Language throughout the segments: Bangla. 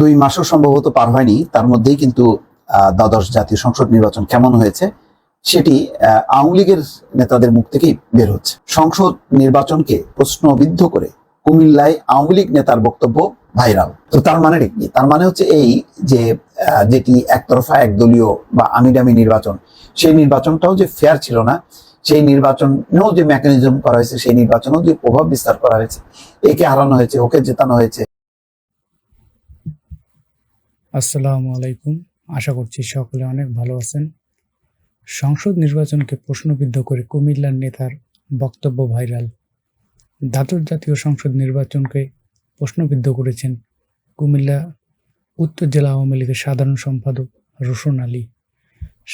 দুই মাসও সম্ভবত পার হয়নি, তার মধ্যেই কিন্তু দ্বাদশ জাতীয় সংসদ নির্বাচন কেমন হয়েছে সেটি আওয়ামী লীগের নেতাদের মুখ থেকেই বের হচ্ছে। সংসদ নির্বাচনকে প্রশ্নবিদ্ধ করে কুমিল্লায় আওয়ামী লীগ নেতার বক্তব্য ভাইরাল। তো তার মানে কি? তার মানে হচ্ছে এই যে যেটি একতরফা, একদলীয় বা আমিডামি নির্বাচন, সেই নির্বাচনটাও যে ফেয়ার ছিল না, সেই নির্বাচনেও যে মেকানিজম করা হয়েছে, সেই নির্বাচনেও যে প্রভাব বিস্তার করা হয়েছে, একে হারানো হয়েছে, ওকে জেতানো হয়েছে আসসালামু আলাইকুম। আশা করছি সকলে অনেক ভালো আছেন। সংসদ নির্বাচনকে প্রশ্নবিদ্ধ করে কুমিল্লার নেতার বক্তব্য ভাইরাল। দ্বাদশ জাতীয় সংসদ নির্বাচনকে প্রশ্নবিদ্ধ করেছেন কুমিল্লা উত্তর জেলা আওয়ামী লীগের সাধারণ সম্পাদক রোশন আলী।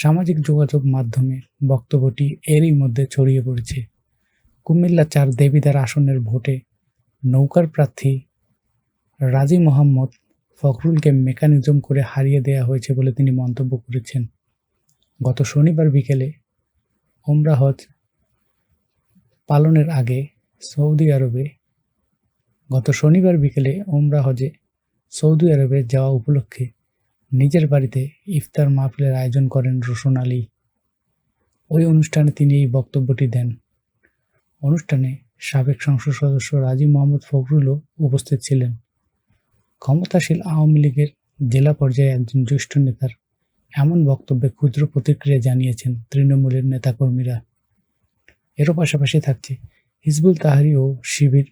সামাজিক যোগাযোগ মাধ্যমে বক্তব্যটি এরই মধ্যে ছড়িয়ে পড়েছে। কুমিল্লা চার দেবিদার আসনের ভোটে নৌকার প্রার্থী রাজি মোহাম্মদ ফখরুলকে মেকানিজম করে হারিয়ে দেওয়া হয়েছে বলে তিনি মন্তব্য করেছেন। গত শনিবার বিকেলে ওমরা হজ পালনের আগে সৌদি আরবে, গত শনিবার বিকেলে ওমরা হজে সৌদি আরবে যাওয়া উপলক্ষে নিজের বাড়িতে ইফতার মাহফিলের আয়োজন করেন রোশন আলী। ওই অনুষ্ঠানে তিনি এই বক্তব্যটি দেন। অনুষ্ঠানে সাবেক সংসদ সদস্য রাজি মোহাম্মদ ফখরুলও উপস্থিত ছিলেন। ক্ষমতাশীল আওয়ামী লীগের জেলা পর্যায়ে একজন জ্যেষ্ঠ নেতার এমন বক্তব্যে ক্ষুদ্র প্রতিক্রিয়া জানিয়েছেন তৃণমূলের নেতাকর্মীরা। এরও পাশাপাশি থাকছে হিজবুল তাহারি ও শিবির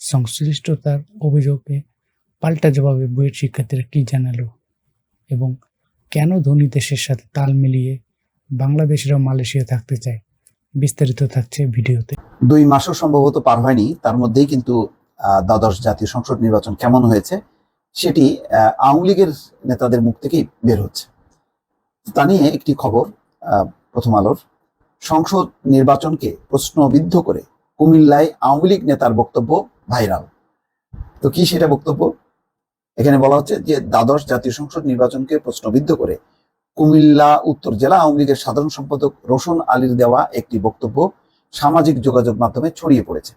সংশ্লিষ্টতার অভিযোগে পাল্টা জবাবে বুয়েট শিক্ষার্থীরা কী জানালো এবং কেন ধনী দেশের সাথে তাল মিলিয়ে বাংলাদেশিরা মালয়েশিয়া থাকতে চায় বিস্তারিত থাকছে ভিডিওতে। দুই মাসও সম্ভবত পার হয়নি, তার মধ্যেই কিন্তু দ্বাদশ জাতীয় সংসদ নির্বাচন কেমন হয়েছে সেটি আওয়ামী লীগের নেতাদের মুখ থেকেই বের হচ্ছে। তা নিয়ে একটি খবর প্রথম আলোর। সংসদ নির্বাচনকে প্রশ্নবিদ্ধ করে কুমিল্লায় আওয়ামী লীগ নেতার বক্তব্য ভাইরাল। তো কি সেটা বক্তব্য? এখানে বলা হচ্ছে যে, দ্বাদশ জাতীয় সংসদ নির্বাচনকে প্রশ্নবিদ্ধ করে কুমিল্লা, উত্তর জেলা আওয়ামী লীগের সাধারণ সম্পাদক রোশন আলীর দেওয়া একটি বক্তব্য সামাজিক যোগাযোগ মাধ্যমে ছড়িয়ে পড়েছে।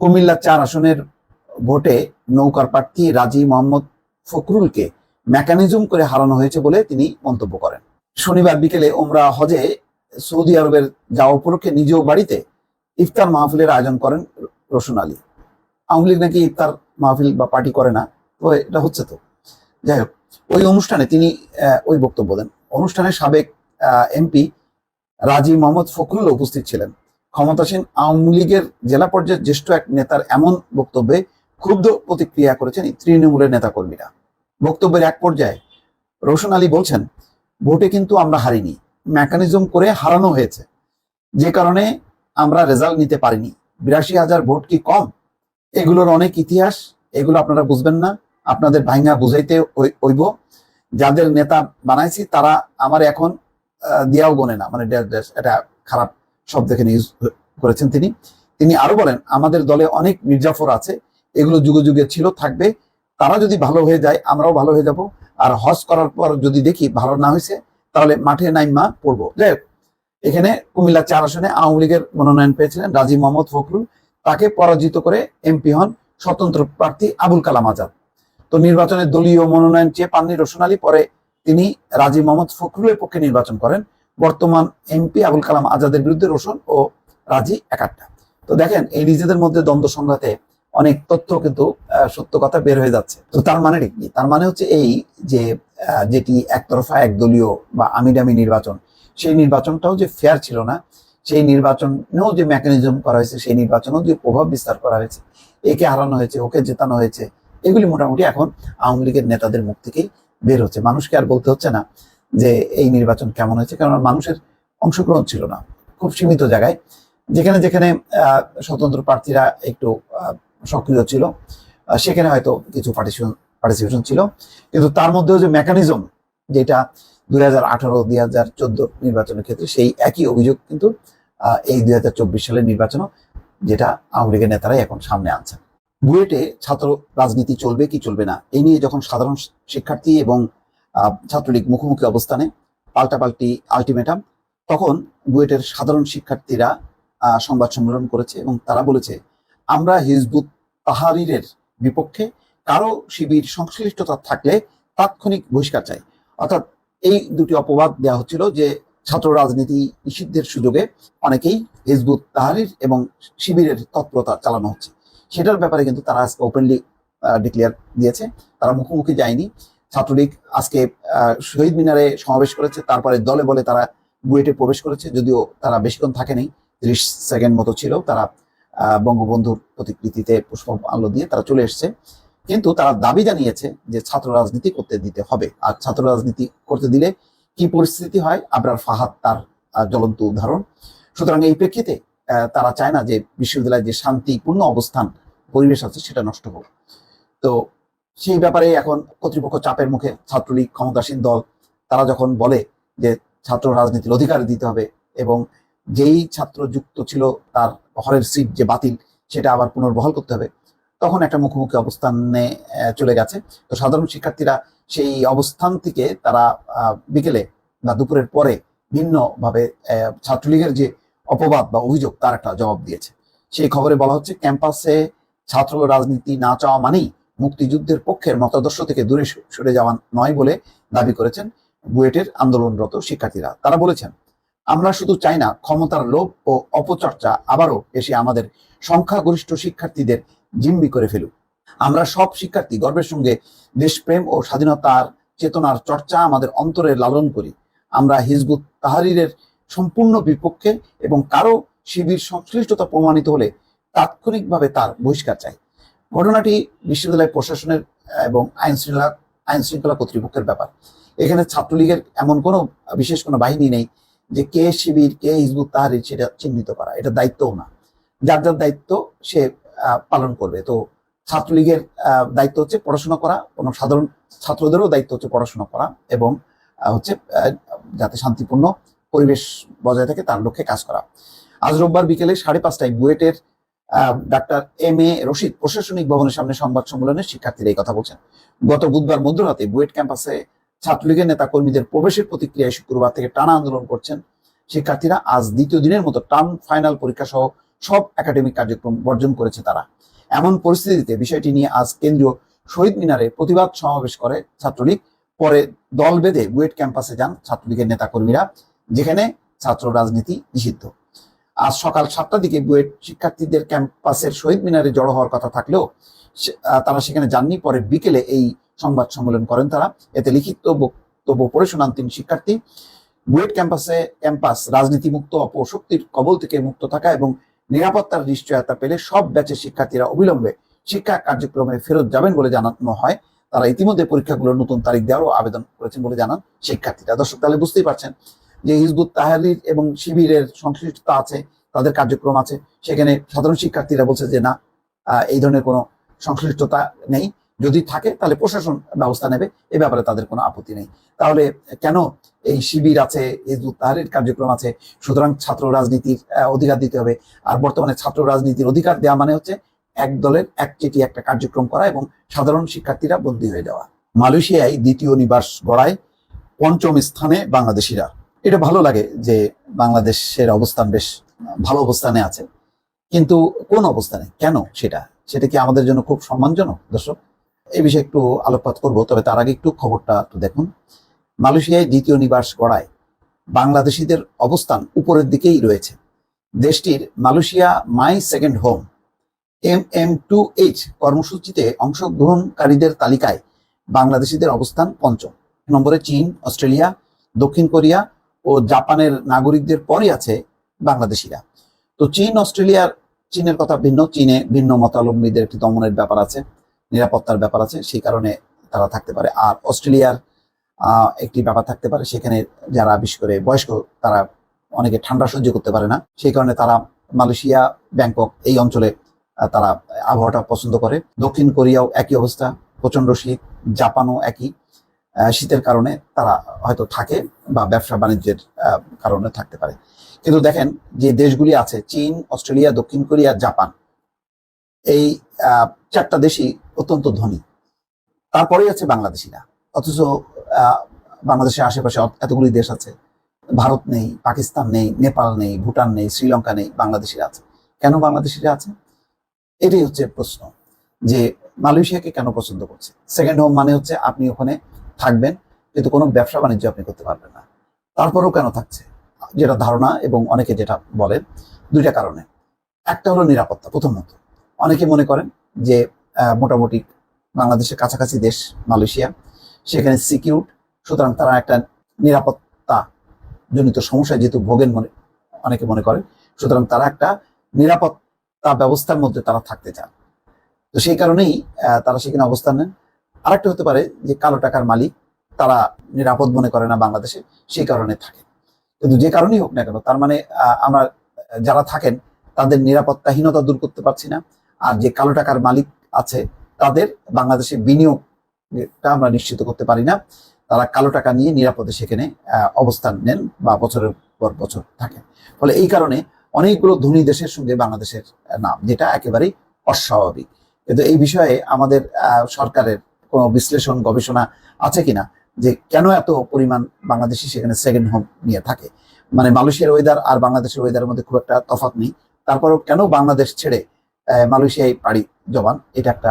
কুমিল্লা চার আসনের ভোটে নৌকার প্রার্থী রাজি মোহাম্মদ ফখরুলকে মেকানিজম করে হারানো হয়েছে বলে তিনি মন্তব্য করেন। শনিবার বিকেলে ওমরা হজে সৌদি আরবের যাওয়া উপলক্ষে নিজ বাড়িতে ইফতার মাহফিলের আয়োজন করেন রসুন আলী। আওয়ামী লীগ নাকি ইফতার মাহফিল বা পার্টি করে না, তো এটা হচ্ছে তো। যাই হোক, ওই অনুষ্ঠানে তিনি ওই বক্তব্য দেন। অনুষ্ঠানে সাবেক এমপি রাজি মোহাম্মদ ফখরুল উপস্থিত ছিলেন। ক্ষমতাসীন আওয়ামী লীগের জেলা পর্যায়ের জ্যেষ্ঠ এক নেতার এমন বক্তব্যে ক্ষুব্ধ প্রতিক্রিয়া করেছেন তৃণমূলের নেতাকর্মীরা। বক্তব্যের এক পর্যায়ে রোশন আলী বলছেন, ভোটে কিন্তু আমরা হারিনি। মেকানিজম করে হারানো হয়েছে। যে কারণে আমরা রেজাল্ট নিতে পারিনি। বিরাশি হাজার ভোট কি কম? এগুলোর অনেক ইতিহাস, এগুলো আপনারা বুঝবেন না। আপনাদের ভাইঙ্গা বুঝাইতে হই- হইব যাদের নেতা বানাইছি তারা আমার এখন দিয়াও গনে না। মানে এটা খারাপ শব্দ এখানে ইউজ করেছেন তিনি। তিনি আরও বলেন, আমাদের দলে অনেক মির্জাফর আছে এগুলো যুগে যুগে ছিল, থাকবে। তারা যদি ভালো হয়ে যায়, আমরাও ভালো হয়ে যাব। আর হজ করার পর যদি দেখি ভালো না হয়েছে, তাহলে মাঠে নাইমা পড়ব। যাই এখানে কুমিল্লা চার আসনে আওয়ামী লীগের মনোনয়ন পেয়েছিলেন রাজি মোহাম্মদ ফখরুল। তাকে পরাজিত করে এমপি হন স্বতন্ত্র প্রার্থী আবুল কালাম আজাদ। তো নির্বাচনে দলীয় মনোনয়ন চেয়ে পাননি রোশন আলী, পরে তিনি রাজি মোহাম্মদ ফখরুলের পক্ষে নির্বাচন করেন। বর্তমান এমপি আবুল কালাম আজাদের বিরুদ্ধে রোশন ও রাজি একাট্টা। তো দেখেন, এই নিজেদের মধ্যে দ্বন্দ্ব সংঘাতে অনেক তথ্য কিন্তু সত্য কথা বের হয়ে যাচ্ছে। তো তার মানে কি? তার মানে হচ্ছে এই যে যেটি একতরফা, একদলীয় বা আমিডামি নির্বাচন, সেই নির্বাচনটাও যে ফেয়ার ছিল না, সেই নির্বাচনেও যে মেকানিজম করা হয়েছে, সেই নির্বাচনেও যে প্রভাব বিস্তার করা হয়েছে, একে হারানো হয়েছে, ওকে জেতানো হয়েছে, এগুলি মোটামুটি এখন আওয়ামী লীগের নেতাদের মুখ থেকেই বের হচ্ছে। মানুষকে আর বলতে হচ্ছে না যে এই নির্বাচন কেমন হয়েছে, কারণ মানুষের অংশগ্রহণ ছিল না, খুব সীমিত জায়গায়। যেখানে যেখানে স্বতন্ত্র প্রার্থীরা একটু সক্রিয় ছিল। সেখানে হয়তো কিছু পার্টিসিপেশন পার্টিসিপেশন ছিল। কিন্তু তার মধ্যেও যে মেকানিজম যেটা দুই হাজার আঠারো, দুই হাজার চোদ্দ নির্বাচনের ক্ষেত্রে সেই একই অভিযোগ কিন্তু এই দুই হাজার চব্বিশ সালের নির্বাচনও যেটা আওয়ামী লীগের নেতারাই এখন সামনে আনছেন। বুয়েটে ছাত্র রাজনীতি চলবে কি চলবে না, এই নিয়ে যখন সাধারণ শিক্ষার্থী এবং ছাত্রলীগ মুখোমুখি অবস্থানে পাল্টাপাল্টি আলটিমেটাম তখন বুয়েটের সাধারণ শিক্ষার্থীরা সংবাদ সম্মেলন করেছে এবং তারা বলেছে আমরা হিজবুত তাহারিরের বিপক্ষে কারও শিবির সংশ্লিষ্টতা থাকলে তাৎক্ষণিক বহিষ্কার চাই। অর্থাৎ এই দুটি অপবাদ দেওয়া হচ্ছিল যে ছাত্র রাজনীতি নিষিদ্ধের সুযোগে অনেকেই হিজবুত তাহারির এবং শিবিরের তৎপরতা চালানো হচ্ছে। সেটার ব্যাপারে কিন্তু তারা আজকে ওপেনলি ডিক্লেয়ার দিয়েছে। তারা মুখোমুখি যায়নি। ছাত্রলীগ আজকে শহীদ মিনারে সমাবেশ করেছে। তারপরে দলে বলে তারা বুয়েটে প্রবেশ করেছে। যদিও তারা বেশিক্ষণ থাকেনি, ত্রিশ সেকেন্ড মতো ছিল তারা বঙ্গবন্ধুর প্রতিকৃতিতে পুষ্প আলো দিয়ে তারা চলে এসেছে। কিন্তু তারা দাবি জানিয়েছে যে ছাত্র রাজনীতি করতে দিতে হবে। আর ছাত্র রাজনীতি করতে দিলে কি পরিস্থিতি হয়? আবরার ফাহাদ তার জ্বলন্ত উদাহরণ। সুতরাং এই প্রেক্ষিতে তারা চায় না যে বিশ্ববিদ্যালয়ের যে শান্তিপূর্ণ অবস্থান, পরিবেশ আছে, সেটা নষ্ট হোক। তো সেই ব্যাপারে এখন কর্তৃপক্ষ চাপের মুখে ছাত্রলীগ ক্ষমতাসীন দল, তারা যখন বলে যে ছাত্র রাজনীতির অধিকার দিতে হবে এবং যেই ছাত্র যুক্ত ছিল তার হরের সিট যে বাতিল, সেটা আবার পুনর্বহাল করতে হবে। তখন একটা মুখোমুখি অবস্থানে চলে গেছে। তো সাধারণ শিক্ষার্থীরা সেই অবস্থান থেকে তারা বিকেলে বা দুপুরের পরে ভিন্নভাবে ছাত্রলীগের যে অপবাদ বা অভিযোগ, তার একটা জবাব দিয়েছে। সেই খবরে বলা হচ্ছে, ক্যাম্পাসে ছাত্র রাজনীতি না চাওয়া মানেই মুক্তিযুদ্ধের পক্ষের মতাদর্শ থেকে দূরে সরে যাওয়া নয় বলে দাবি করেছেন বুয়েটের আন্দোলনরত শিক্ষার্থীরা। তারা বলেছেন আমরা শুধু চাই না, ক্ষমতার লোভ ও অপচর্চা আবারও এসে আমাদের সংখ্যাগরিষ্ঠ শিক্ষার্থীদের জিম্বি করে ফেলুক। আমরা সব শিক্ষার্থী গর্বের সঙ্গে দেশপ্রেম ও স্বাধীনতার চেতনার চর্চা আমাদের অন্তরে লালন করি। আমরা হিজবুত তাহারিরের সম্পূর্ণ বিপক্ষে এবং কারও শিবির সংশ্লিষ্টতা প্রমাণিত হলে তাৎক্ষণিকভাবে তার বহিষ্কার চাই। ঘটনাটি বিশ্ববিদ্যালয় প্রশাসনের এবং আইন শৃঙ্খলা আইন শৃঙ্খলা কর্তৃপক্ষের ব্যাপার। এখানে ছাত্রলীগের এমন কোনো, বিশেষ কোনো বাহিনী নেই যে কে শিবির, কে হিজবুত তাহারির সেটা চিহ্নিত করা, এটা দায়িত্বও না। যার যার দায়িত্ব সে পালন করবে। তো ছাত্রলীগের দায়িত্ব হচ্ছে পড়াশোনা করা এবং সাধারণ ছাত্রদেরও দায়িত্ব হচ্ছে পড়াশোনা করা এবং হচ্ছে যাতে শান্তিপূর্ণ পরিবেশ বজায় থাকে তার লক্ষ্যে কাজ করা। আজ রোববার বিকেলে সাড়ে পাঁচটায় বুয়েটের ডাক্তার এম এ রশিদ প্রশাসনিক ভবনের সামনে সংবাদ সম্মেলনে শিক্ষার্থীরা এই কথা বলছেন। গত বুধবার মধ্যরাতে বুয়েট ক্যাম্পাসে ছাত্রলীগের নেতা কর্মীদের প্রবেশের প্রতিক্রিয়ায় শুক্রবার থেকে টানা আন্দোলন করছেন শিক্ষার্থীরা। আজ দ্বিতীয় দিনের মতো টার্ম ফাইনাল পরীক্ষা সহ সব একাডেমিক কার্যক্রম বর্জন করেছে তারা। এমন পরিস্থিতিতে বিষয়টি নিয়ে আজ কেন্দ্রীয় শহীদ মিনারে প্রতিবাদ সমাবেশ করে ছাত্রলীগ। পরে দল বেঁধে বুয়েট ক্যাম্পাসে যান ছাত্রলীগের নেতাকর্মীরা, যেখানে ছাত্র রাজনীতি নিষিদ্ধ। আজ সকাল সাতটার দিকে বুয়েট শিক্ষার্থীদের ক্যাম্পাসের শহীদ মিনারে জড়ো হওয়ার কথা থাকলেও তারা সেখানে যাননি। পরে বিকেলে এই সংবাদ সম্মেলন করেন তারা। এতে লিখিত বক্তব্য পড়ে শোনান তিন শিক্ষার্থী। বুয়েট ক্যাম্পাসে ক্যাম্পাস রাজনীতি মুক্ত অপশক্তির কবল থেকে মুক্ত থাকা এবং নিরাপত্তার নিশ্চয়তা পেলে সব ব্যাচের শিক্ষার্থীরা অবিলম্বে শিক্ষা কার্যক্রমে ফেরত যাবেন বলে জানানো হয়। তারা ইতিমধ্যে পরীক্ষাগুলোর নতুন তারিখ দেওয়ারও আবেদন করেছেন বলে জানান শিক্ষার্থীরা। দর্শক, তাহলে বুঝতেই পারছেন যে হিজবুত তাহারির এবং শিবিরের সংশ্লিষ্টতা আছে, তাদের কার্যক্রম আছে। সেখানে সাধারণ শিক্ষার্থীরা বলছে যে, না এই ধরনের কোনো সংশ্লিষ্টতা নেই। যদি থাকে, তাহলে প্রশাসন ব্যবস্থা নেবে। এ ব্যাপারে তাদের কোনো আপত্তি নেই। তাহলে কেন এই শিবির আছে তাহারির কার্যক্রম আছে, সুতরাং ছাত্র রাজনীতির অধিকার দিতে হবে। আর বর্তমানে ছাত্র রাজনীতির অধিকার দেওয়া মানে হচ্ছে এক দলের এক চেটি একটা কার্যক্রম করা এবং সাধারণ শিক্ষার্থীরা বন্দী হয়ে যাওয়া। মালয়েশিয়ায় দ্বিতীয় নিবাস গড়ায় পঞ্চম স্থানে বাংলাদেশিরা। এটা ভালো লাগে যে বাংলাদেশের অবস্থান বেশ ভালো অবস্থানে আছে। কিন্তু কোন অবস্থানে? কেন সেটা? সেটা কি আমাদের জন্য খুব সম্মানজনক? দর্শক, এই বিষয়ে একটু আলোকপাত করব, তবে তার আগে একটু খবরটা একটু দেখুন। মালয়েশিয়ায় দ্বিতীয় নিবাস গড়ায় বাংলাদেশিদের অবস্থান উপরের দিকেই রয়েছে। দেশটির Malaysia my second home, M M two H কর্মসূচিতে অংশগ্রহণকারীদের তালিকায় বাংলাদেশিদের অবস্থান পঞ্চম। নম্বরে চীন, অস্ট্রেলিয়া, দক্ষিণ কোরিয়া ও জাপানের নাগরিকদের পরই আছে বাংলাদেশিরা। তো চীন, অস্ট্রেলিয়ার চীনের কথা ভিন্ন, চীনে ভিন্ন মতাবলম্বীদের একটি দমনের ব্যাপার আছে, নিরাপত্তার ব্যাপার আছে, সেই কারণে তারা থাকতে পারে। আর অস্ট্রেলিয়ার একটি ব্যাপার থাকতে পারে, সেখানে যারা বিশেষ করে বয়স্ক, তারা অনেকে ঠান্ডা সহ্য করতে পারে না। সেই কারণে তারা মালয়েশিয়া, ব্যাংকক এই অঞ্চলে তারা আবহাওয়াটা পছন্দ করে। দক্ষিণ কোরিয়াও একই অবস্থা প্রচণ্ড শীত, জাপানও একই। শীতের কারণে তারা হয়তো থাকে বা ব্যবসা বাণিজ্যের কারণে থাকতে পারে। কিন্তু দেখেন যে দেশগুলি আছে, চীন, অস্ট্রেলিয়া, দক্ষিণ কোরিয়া, জাপান, এই চারটা দেশই অত্যন্ত ধনী। তারপরেই আছে বাংলাদেশিরা। অথচ বাংলাদেশের আশেপাশে এতগুলি দেশ আছে। ভারত নেই, পাকিস্তান নেই, নেপাল নেই, ভুটান নেই, শ্রীলঙ্কা নেই, বাংলাদেশিরা আছে। কেন বাংলাদেশিরা আছে? এটাই হচ্ছে প্রশ্ন যে মালয়েশিয়াকে কেন পছন্দ করছে? সেকেন্ড হোম মানে হচ্ছে আপনি ওখানে থাকবেন, কিন্তু কোনো ব্যবসা বাণিজ্য আপনি করতে পারবেন না। তারপরেও কেন থাকছে? যেটা ধারণা এবং অনেকে যেটা বলেন দুইটা কারণে। একটা হলো নিরাপত্তা, প্রথমত। অনেকে মনে করেন যে মোটামুটি বাংলাদেশের কাছাকাছি দেশ মালয়েশিয়া, সেখানে সিকিউর, সুতরাং তারা একটা নিরাপত্তা জনিত সমস্যায় যেহেতু ভোগেন মনে, অনেকে মনে করেন সুতরাং তারা একটা নিরাপত্তা ব্যবস্থার মধ্যে তারা থাকতে চান তো সেই কারণেই তারা সেখানে অবস্থান নেন। আরেকটা হতে পারে যে, কালো টাকার মালিক, তারা নিরাপদ মনে করে না বাংলাদেশে, সেই কারণে থাকে কিন্তু যে কারণেই হোক না কেন, তার মানে আমরা যারা থাকেন, তাদের নিরাপত্তাহীনতা দূর করতে পারছি না। আর যে কালো টাকার মালিক আছে, তাদের বাংলাদেশে বিনিয়োগটা আমরা নিশ্চিত করতে পারি না। তারা কালো টাকা নিয়ে নিরাপদে সেখানে অবস্থান নেন বা বছরের পর বছর থাকেন। ফলে এই কারণে অনেকগুলো ধনী দেশের সঙ্গে বাংলাদেশের নাম, যেটা একেবারেই অস্বাভাবিক। কিন্তু এই বিষয়ে আমাদের সরকারের কোনো বিশ্লেষণ, গবেষণা আছে কিনা? যে কেন এত পরিমাণ বাংলাদেশি সেখানে সেকেন্ড হোম নিয়ে থাকে? মানে মালয়েশিয়ার ওয়েদার আর বাংলাদেশের ওয়েদারের মধ্যে খুব একটা তফাৎ নেই। তারপরেও কেন বাংলাদেশ ছেড়ে মালয়েশিয়ায় পাড়ি জমান? এটা একটা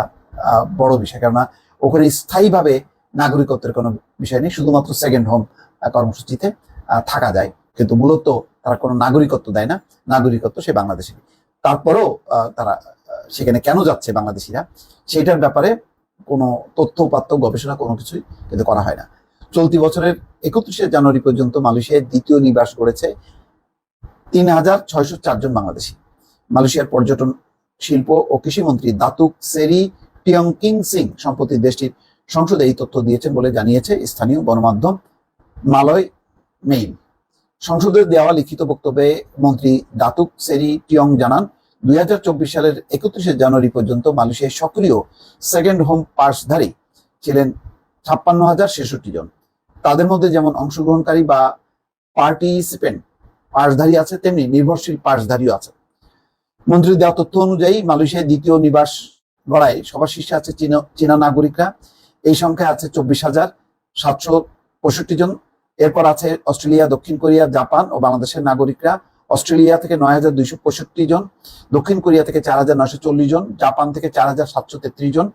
বড় বিষয়। কেননা ওখানে স্থায়ীভাবে নাগরিকত্বের কোনো বিষয় নেই, শুধুমাত্র সেকেন্ড হোম কর্মসূচিতে থাকা যায়। কিন্তু মূলত তারা কোনো নাগরিকত্ব দেয় না। নাগরিকত্ব সে বাংলাদেশি। তারপরেও তারা সেখানে কেন যাচ্ছে বাংলাদেশিরা? সেটার ব্যাপারে কোনো তথ্য উপাত্ত গবেষণা কোনো কিছুই কিন্তু করা হয় না। চলতি বছরের একত্রিশে জানুয়ারি পর্যন্ত মালয়েশিয়ায় দ্বিতীয় নিবাস করেছে তিন হাজার ছয়শো চারজন বাংলাদেশি। মালয়েশিয়ার পর্যটন শিল্প ও কৃষিমন্ত্রী দাতুক সেরি টিয়ংকিং সিং সম্প্রতি দেশটির সংসদে এই তথ্য দিয়েছেন বলে জানিয়েছে স্থানীয় গণমাধ্যম মালয় মেইল সংসদে দেওয়া লিখিত বক্তব্যে মন্ত্রী দাতুক সেরি টিয়ং জানান, দুই হাজার চব্বিশ সালের একত্রিশে জানুয়ারি পর্যন্ত মালয়েশিয়ায় সক্রিয় সেকেন্ড হোম পাসধারী ছিলেন ছাপ্পান্ন হাজার ছেষট্টি জন। তাদের মধ্যে যেমন অংশগ্রহণকারী বা পার্টিসিপেন্ট পাসধারী আছে, তেমনি নির্ভরশীল পাসধারীও আছে। মন্ত্রী দেওয়া তথ্য অনুযায়ী মালয়েশিয়ায় দ্বিতীয় নিবাস গড়ায় সবার শীর্ষে আছে চীনা নাগরিকরা। এই সংখ্যায় আছে চব্বিশ হাজার সাতশো পঁয়ষট্টি জন। এরপর আছে অস্ট্রেলিয়া, দক্ষিণ কোরিয়া, জাপান ও বাংলাদেশের নাগরিকরা। অস্ট্রেলিয়া থেকে নয় হাজার দুইশো পঁয়ষট্টি জন, দক্ষিণ কোরিয়া থেকে চার হাজার নয়শো চল্লিশ জন, জাপান থেকে চার হাজার সাতশো তেত্রিশ জন।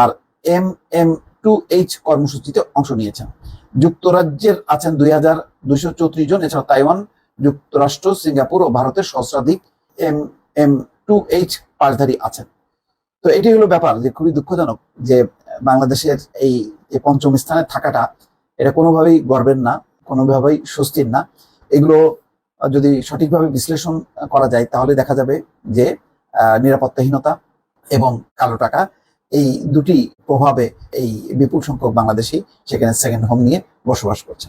আর এম এম টু এইচ কর্মসূচিতে অংশ নিয়েছেন। যুক্তরাজ্যের আছেন দুই হাজার দুইশো চৌত্রিশ জন এছাড়া তাইওয়ান, যুক্তরাষ্ট্র, সিঙ্গাপুর ও ভারতের সহস্রাধিক এম এম টু এইচ পাশধারী আছেন। তো এটি হলো ব্যাপার যে খুবই দুঃখজনক যে বাংলাদেশের এই পঞ্চম স্থানে থাকাটা, এটা কোনোভাবেই গর্বের না, কোনোভাবেই স্বস্তির না। এগুলো যদি সঠিকভাবে বিশ্লেষণ করা যায়, তাহলে দেখা যাবে যে নিরাপত্তাহীনতা এবং কালো টাকা এই দুটি প্রভাবে এই বিপুল সংখ্যক বাংলাদেশি সেখানে সেকেন্ড হোম নিয়ে বসবাস করছে